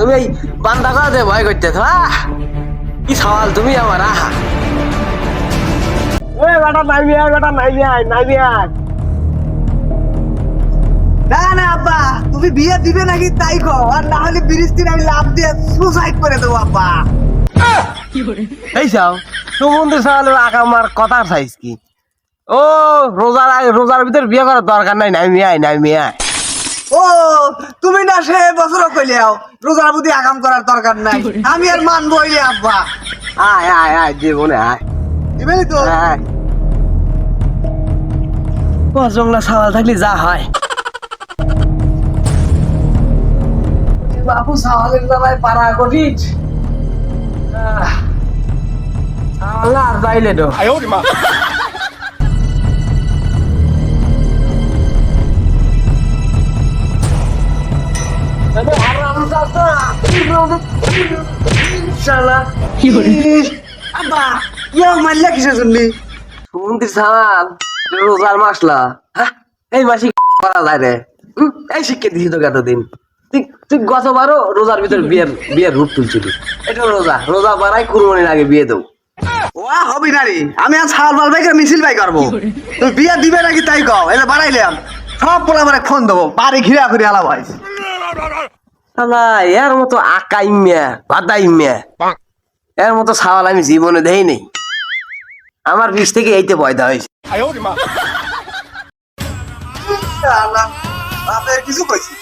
তুমি এই বান্দা করাতে ভয় করতে আহ কি সওয়াল তুমি আমার আহা। এ বেটা নাইবি আয় বেটা নাইবি আয় নাইবি আয় না না আব্বা তুমি বিয়ে দিবে নাকি তাই কো আর না হলে বৃষ্টির আমি লাভ দিয়ে সুসাইড করে দেবো আব্বা। এই চাও সুমন্দির সওয়ালের আকা আমার কথার সাইজ কি? ও রোজার রোজার ভিতর বিয়ে করার দরকার নাই নাইমি আয় নাইমি আয় ও তুমি না সে বছর কইলেও রোজার প্রতি আগাম করার দরকার নাই। আমি আর মানবো রে আব্বা। আয় আয় আয় জীবনে আয়। দিবেনি তো। আয় জংলা সওয়াল থাকলে যা হয়। বাবু সওয়ালের জ্বালায় পাড়া করিস আল্লাহ আর যাইলে তো। আব্বা মারলে কিসে শুনলি শুনতি সাল? রোজার মাসলা হ্যাঁ? এই মাসি করা যায় রে? এই শিক্ষা দিছি তোকে এতদিন। তুই তুই গতবারও রোজার ভিতর বিয়ের বিয়ের রূপ তুলছিলি। এটা রোজা। রোজা বাড়াই কুরবানির আগে বিয়ে দেবো। ওয়া হবি না রে আমি আর ছাল বাল বাইকে মিছিল বাই করব। তুমি বিয়ে দিবে নাকি তাই কও? এটা বাড়াইলাম সব পোলা ফোন দেবো। বাড়ি ঘিরা ঘুরে আলা ভাই শালা এর মতো আকাইম্যা বাদাইম্যা এর মতো সাওয়াল আমি জীবনে দেই নেই আমার বিষ থেকে এইতে পয়দা হয়েছে। কিছু কইছি।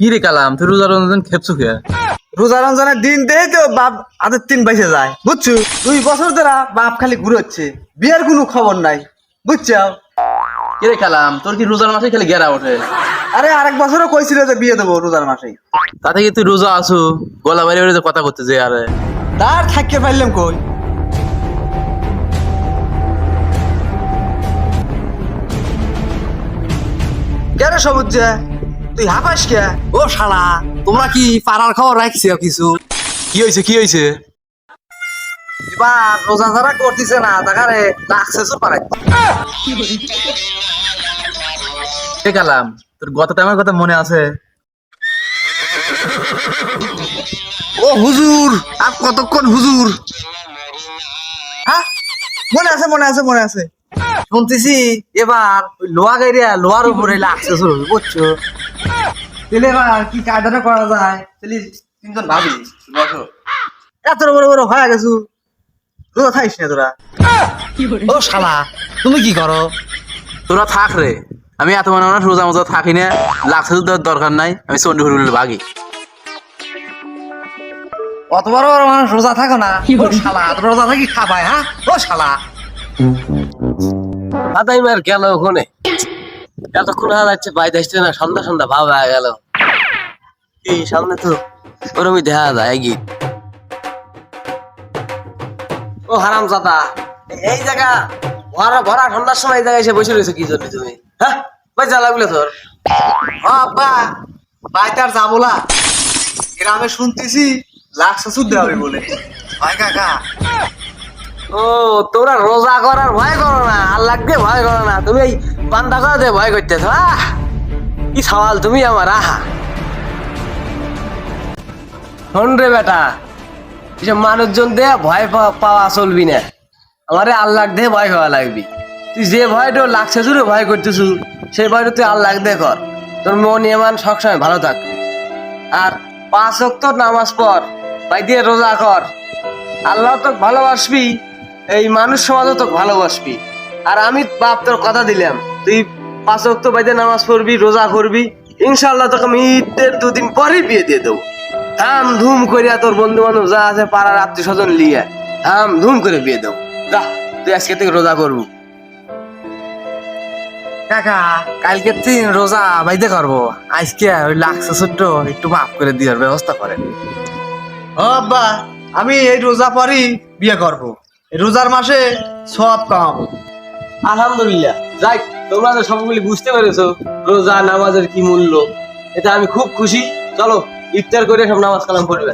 কি রে কালাম তুই রোজা খেপছু খেয়ে রোজা রমজানের দিন দেই তো বাপ হাতের তিন পয়সা যায় বুঝছ? দুই বছর ধরে বাপ খালি ঘুরোচ্ছে বিয়ের কোনো খবর নাই বুঝছ কি রে কালাম তোর কি রোজার মাসে খালি গেরা ওঠে? আরে আরেক বছরও কইছিল যে বিয়ে দেবো রোজার মাসেই তাতে কি তুই রোজা আসু গলা বাইরে বাইরে কথা করতে যে আরে। তার থাকতে পারলাম কই? কেন সবুজ যে? তুই হাঁপাস কে? ও শালা তোমরা কি পাড়ার খবর রাখছো কিছু? কি হয়েছে কি হয়েছে এবার রোজা যারা করতেছে না তাকারে লাগছে সব পারে রে কালাম? তোর গত টাইমের কথা মনে আছে? ও হুজুর আর কতক্ষণ হুজুর? হ্যাঁ? মনে আছে মনে আছে মনে আছে। শুনতেছি এবার ওই লোহা গাড়িয়া লোহার উপরে লাগছে শুরু বুঝছ? তাহলে এবার কি কায়দাটা করা যায়? তাহলে তিনজন ভাবি বসো। এত বড় বড় হয়ে গেছু। তোরা থাইস না তোরা। ও শালা তুমি কি করো? তোরা থাক রে। আমি এত মানে মানুষ রোজা মজা থাকি না লাগছে তো দরকার নাই আমি চন্ডী ঘুরে ভাগি অত বড় বড় মানুষ রোজা থাকো না ও শালা রোজা থাকি খাবাই হ্যাঁ? ও শালা। বাদাইমার গেল ওখানে। এতক্ষণ হয়ে যাচ্ছে বাইরে আসছে না সন্ধ্যা সন্ধ্যা ভাব হয়ে গেল। এই সামনে তো ওরমই দেখা যায় কি ও হারাম জাদা এই জায়গা ভরা ভরা ঠান্ডার সময় এই জায়গায় এসে বসে রয়েছে কি জন্য তুমি? হ্যাঁ পয়সা লাগল তোর ও আব্বা বাইতে আর যাব না গ্রামে শুনতেছি লাক্স শুদ্ধ হবে বলে। ভাই কাকা। ও, তোরা রোজা করার ভয় করো না। আল্লাহ দিয়ে ভয় করো না। তুমি এই বান্দা করাতে ভয় করতেছ কি সওয়াল তুমি আমার, আহা! শোন রে বেটা, এসব মানুষজন দে ভয় পাওয়া- পাওয়া চলবি না। আমারে আল্লাহ দিয়ে ভয় খাওয়া লাগবি। তুই যে ভয়টা লাগছে জুড়ে ভয় করতেছু, সেই ভয়টা তুই আল্লাহ দিয়ে কর। তোর মন ইমান সবসময় ভালো থাকবে আর পাঁচ অক্ত নামাজ পড় ভাই দিয়ে রোজা কর। আল্লাহ তো ভালোবাসবি, এই মানুষ সমাজও তো ভালোবাসবি। আর আমি বাপ তোর কথা দিলাম, তুই পাঁচ অক্ত বাইতে নামাজ পড়বি, রোজা করবি ইনশাল্লাহ তোকে আমি ঈদের দুদিন পরেই বিয়ে দিয়ে দেবো। ধাম ধুম করিয়া তোর বন্ধু বান্ধব যা আছে পাড়ার আত্মীয় স্বজন লিয়ে ধাম ধুম করে বিয়ে দেবো। যা, তুই আজকে থেকে রোজা করব। কাকা কালকে তিন রোজা বাইতে করব। আজকে ওই ছোট্ট একটু মাফ করে দেওয়ার ব্যবস্থা করেন। ও আব্বা আমি এই রোজা পরই বিয়ে করব। রোজার মাসে সব কামাবো। আলহামদুলিল্লাহ। যাই তোমরা তো সবগুলি বুঝতে পেরেছ রোজা নামাজের কি মূল্য। এটা আমি খুব খুশি। চলো ইফতার করে সব নামাজ কালাম করবে